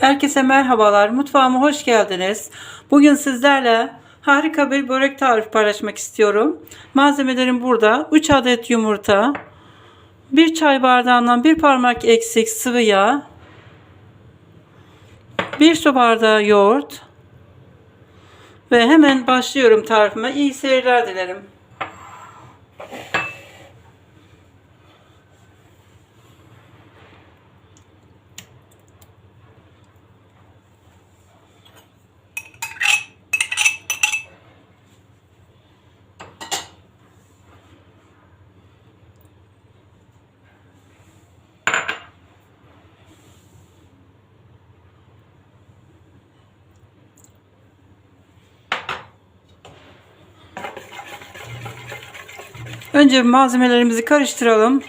Herkese merhabalar. Mutfağıma hoş geldiniz. Bugün sizlerle harika bir börek tarifi paylaşmak istiyorum. Malzemelerim burada. 3 adet yumurta, 1 çay bardağından 1 parmak eksik sıvı yağ, 1 su bardağı yoğurt ve hemen başlıyorum tarifime. İyi seyirler dilerim. Önce malzemelerimizi karıştıralım.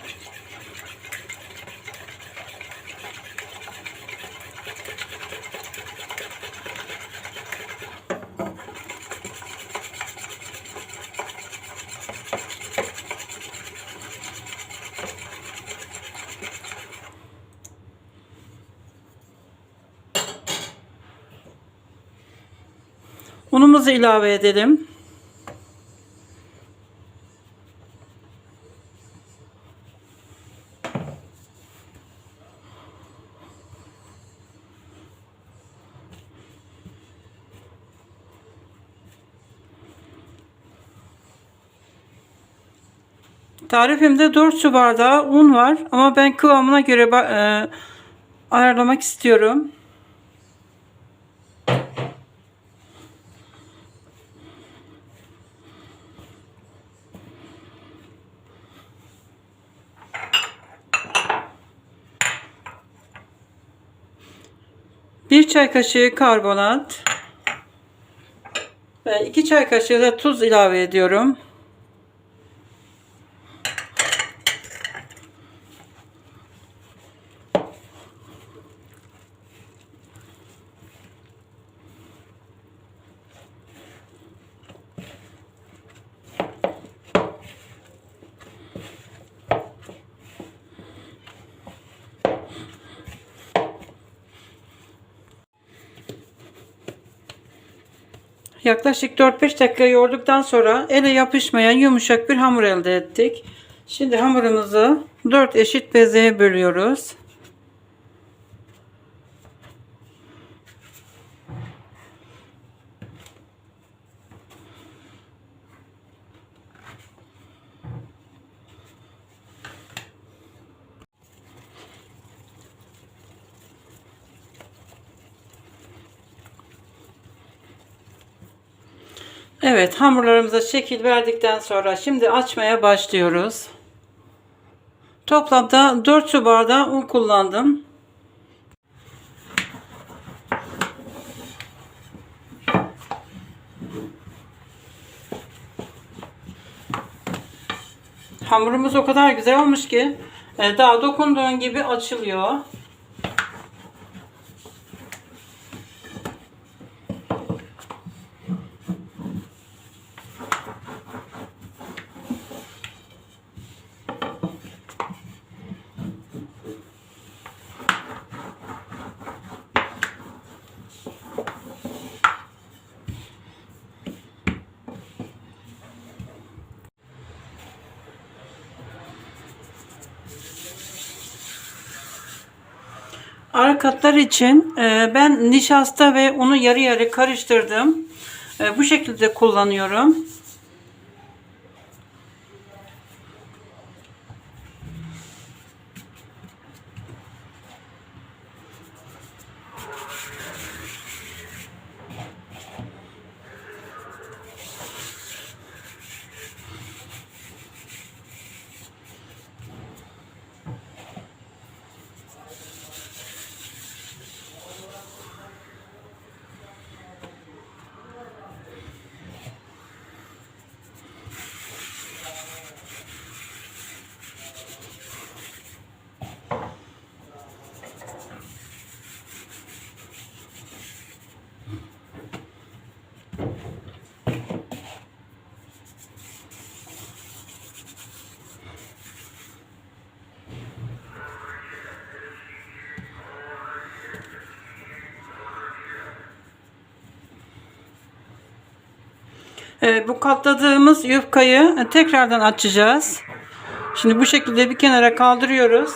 Unumuzu ilave edelim. Tarifimde 4 su bardağı un var ama ben kıvamına göre e, ayarlamak istiyorum. Bir çay kaşığı karbonat ve iki çay kaşığı da tuz ilave ediyorum. Yaklaşık 4-5 dakika yoğurduktan sonra ele yapışmayan yumuşak bir hamur elde ettik. Şimdi hamurumuzu 4 eşit bezeye bölüyoruz. Evet hamurlarımıza şekil verdikten sonra şimdi açmaya başlıyoruz. Toplamda 4 su bardağı un kullandım. Hamurumuz o kadar güzel olmuş ki e, daha dokunduğun gibi açılıyor. Ara için e, ben nişasta ve unu yarı yarı karıştırdım. E, bu şekilde kullanıyorum. Bu katladığımız yufkayı tekrardan açacağız. Şimdi bu şekilde bir kenara kaldırıyoruz.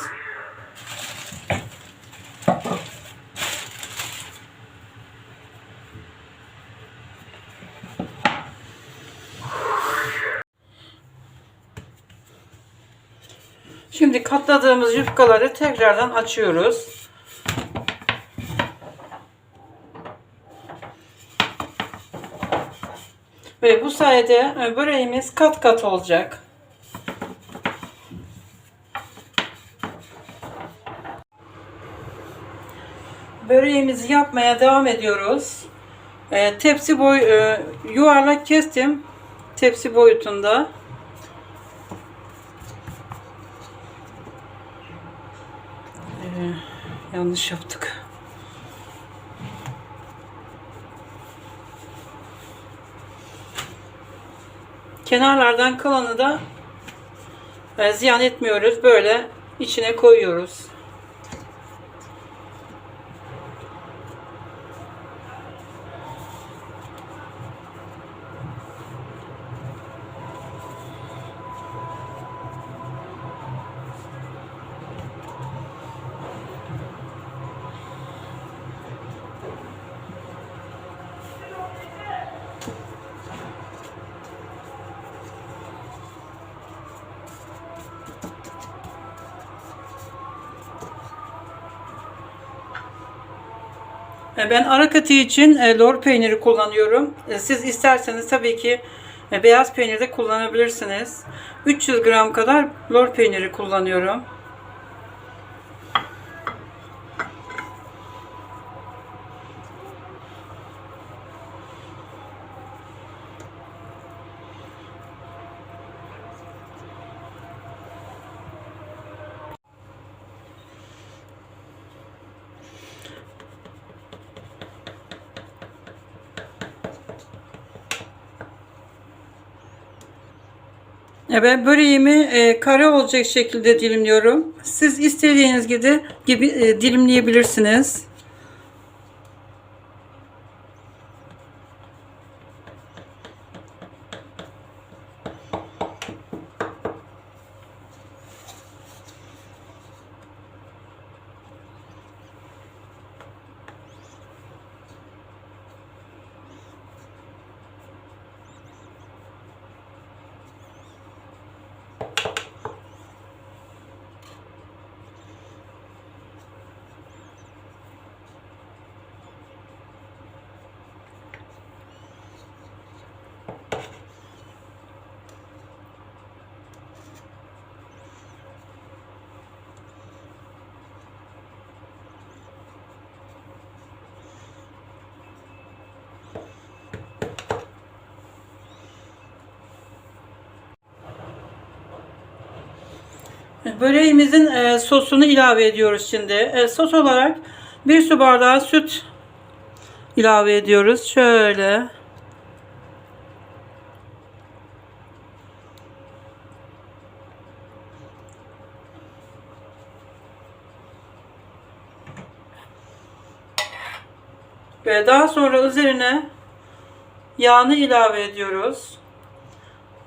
Şimdi katladığımız yufkaları tekrardan açıyoruz. Ve bu sayede böreğimiz kat kat olacak. Böreğimizi yapmaya devam ediyoruz. E, tepsi boy e, yuvarlak kestim. Tepsi boyutunda. E, yanlış yaptık. Kenarlardan kalanı da e, ziyan etmiyoruz. Böyle içine koyuyoruz. Ben ara katı için e, lor peyniri kullanıyorum. E, Siz isterseniz tabii ki e, beyaz peynir de kullanabilirsiniz. 300 gram kadar lor peyniri kullanıyorum. Ben böreğimi e, kare olacak şekilde dilimliyorum. Siz istediğiniz gibi, gibi e, dilimleyebilirsiniz. Böreğimizin e, sosunu ilave ediyoruz şimdi. E, sos olarak bir su bardağı süt ilave ediyoruz. Şöyle. Ve daha sonra üzerine yağını ilave ediyoruz.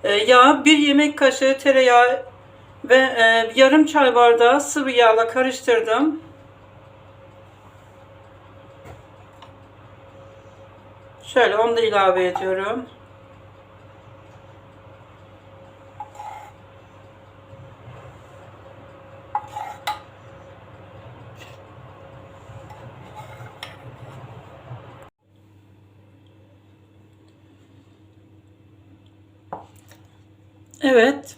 E, yağ bir yemek kaşığı tereyağı ve e, yarım çay bardağı sıvı yağla karıştırdım. Şöyle onu da ilave ediyorum. Evet.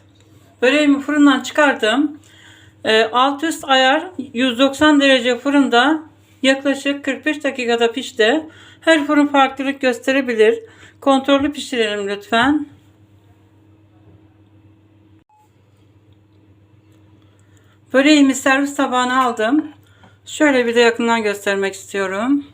Böreğimi fırından çıkardım. E, alt üst ayar 190 derece fırında yaklaşık 45 dakikada pişti. Her fırın farklılık gösterebilir. Kontrollü pişirelim lütfen. Böreğimi servis tabağına aldım. Şöyle bir de yakından göstermek istiyorum.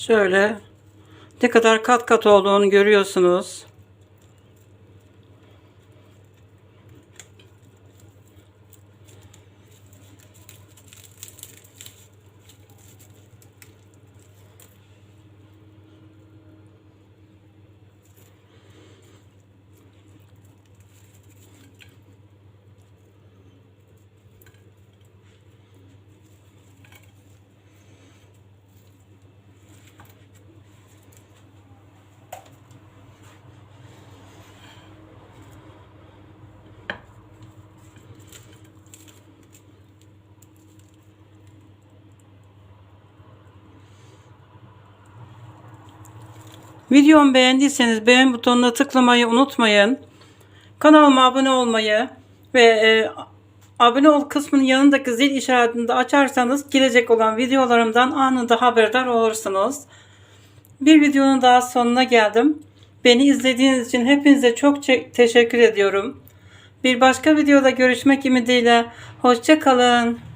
Şöyle ne kadar kat kat olduğunu görüyorsunuz. Videomu beğendiyseniz beğen butonuna tıklamayı unutmayın. Kanalıma abone olmayı ve e, abone ol kısmının yanındaki zil işaretini de açarsanız gelecek olan videolarımdan anında haberdar olursunuz. Bir videonun daha sonuna geldim. Beni izlediğiniz için hepinize çok teşekkür ediyorum. Bir başka videoda görüşmek ümidiyle. Hoşça kalın.